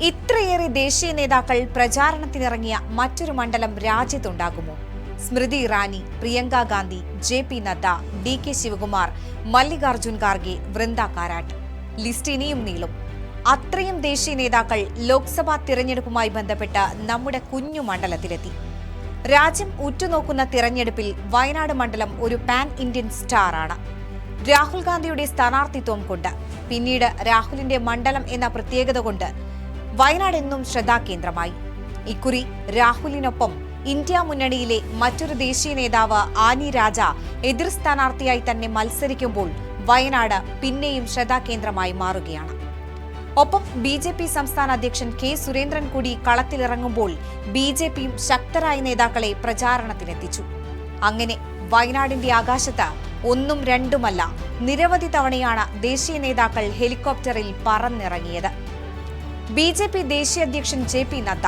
ഇത്രയേറെ ദേശീയ നേതാക്കൾ പ്രചാരണത്തിനിറങ്ങിയ മറ്റൊരു മണ്ഡലം രാജ്യത്തുണ്ടാകുമോ? Smriti Irani Priyanka Gandhi J P Nadda D K Shivakumar Mallikarjun Kharge Brinda Karat. List ഇനിയും നീളും. അത്രയും ദേശീയ നേതാക്കൾ ലോക്സഭാ തിരഞ്ഞെടുപ്പുമായി ബന്ധപ്പെട്ട് നമ്മുടെ കുഞ്ഞു മണ്ഡലത്തിലെത്തി. രാജ്യം ഉറ്റുനോക്കുന്ന തിരഞ്ഞെടുപ്പിൽ വയനാട് മണ്ഡലം ഒരു പാൻ ഇന്ത്യൻ സ്റ്റാറാണ്. രാഹുൽ ഗാന്ധിയുടെ സ്ഥാനാർത്ഥിത്വം കൊണ്ട്. പിന്നീട് രാഹുലിന്റെ മണ്ഡലം എന്ന പ്രത്യേകത കൊണ്ട് വയനാട് എന്നും ശ്രദ്ധാകേന്ദ്രമായി. ഇക്കുറി രാഹുലിനൊപ്പം ഇന്ത്യ മുന്നണിയിലെ മറ്റൊരു ദേശീയ നേതാവ് ആനി രാജ എതിർ സ്ഥാനാർത്ഥിയായി തന്നെ മത്സരിക്കുമ്പോൾ വയനാട് പിന്നെയും ശ്രദ്ധാകേന്ദ്രമായി മാറുകയാണ്. ഒപ്പം ബി ജെ പി സംസ്ഥാന അധ്യക്ഷൻ കെ സുരേന്ദ്രൻ കൂടി കളത്തിലിറങ്ങുമ്പോൾ ബി ജെ പിയും ശക്തരായ നേതാക്കളെ പ്രചാരണത്തിനെത്തിച്ചു അങ്ങനെ വയനാടിന്റെ ആകാശത്ത് ഒന്നും രണ്ടുമല്ല നിരവധി തവണയാണ് ദേശീയ നേതാക്കൾ ഹെലികോപ്റ്ററിൽ പറന്നിറങ്ങിയത്. ബി ജെ പി ദേശീയ അധ്യക്ഷൻ ജെ പി നദ്ദ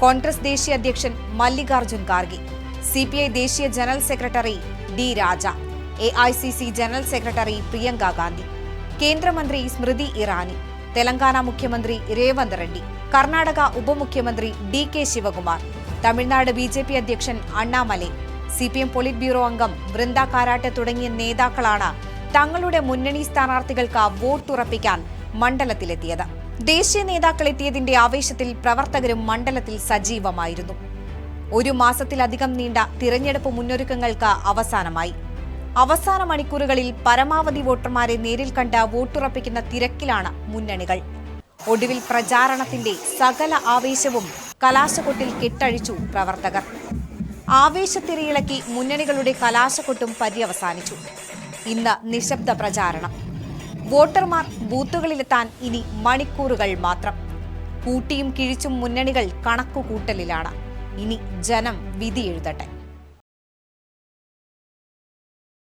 കോൺഗ്രസ് ദേശീയ അധ്യക്ഷൻ Mallikarjun Kharge C P I ദേശീയ general secretary D Raja A I C C general secretary Priyanka Gandhi കേന്ദ്രമന്ത്രി സ്മൃതി ഇറാനി തെലങ്കാന മുഖ്യമന്ത്രി രേവന്ത് റെഡ്ഡി കർണാടക ഉപമുഖ്യമന്ത്രി D K Shivakumar Tamil Nadu B J P അധ്യക്ഷൻ Annamalai C P M politburo അംഗം വൃന്ദ കാരാട്ട് തുടങ്ങിയ നേതാക്കളാണ് തങ്ങളുടെ മുന്നണി സ്ഥാനാർത്ഥികൾക്ക് വോട്ടുറപ്പിക്കാൻ മണ്ഡലത്തിലെത്തിയത്. ദേശീയ നേതാക്കൾ എത്തിയതിന്റെ ആവേശത്തിൽ പ്രവർത്തകരും മണ്ഡലത്തിൽ സജീവമായിരുന്നു. ഒരു മാസത്തിലധികം നീണ്ട തിരഞ്ഞെടുപ്പ് മുന്നൊരുക്കങ്ങൾക്ക് അവസാനമായി. അവസാന മണിക്കൂറുകളിൽ പരമാവധി വോട്ടർമാരെ നേരിൽ കണ്ട് വോട്ടുറപ്പിക്കുന്ന തിരക്കിലാണ് മുന്നണികൾ. ഒടുവിൽ പ്രചാരണത്തിന്റെ സകല ആവേശവും കലാശക്കൊട്ടിൽ കെട്ടഴിച്ചു പ്രവർത്തകർ. ആവേശത്തിരയിളക്കി മുന്നണികളുടെ കലാശക്കൊട്ടും പര്യവസാനിച്ചു. ഇന്ന് നിശബ്ദ പ്രചാരണം. വോട്ടർമാർ ബൂത്തുകളിലെത്താൻ ഇനി മണിക്കൂറുകൾ മാത്രം. കൂട്ടിയും കിഴിച്ചും മുന്നണികൾ കണക്കുകൂട്ടലിലാണ്. ഇനി ജനം വിധി എഴുതട്ടെ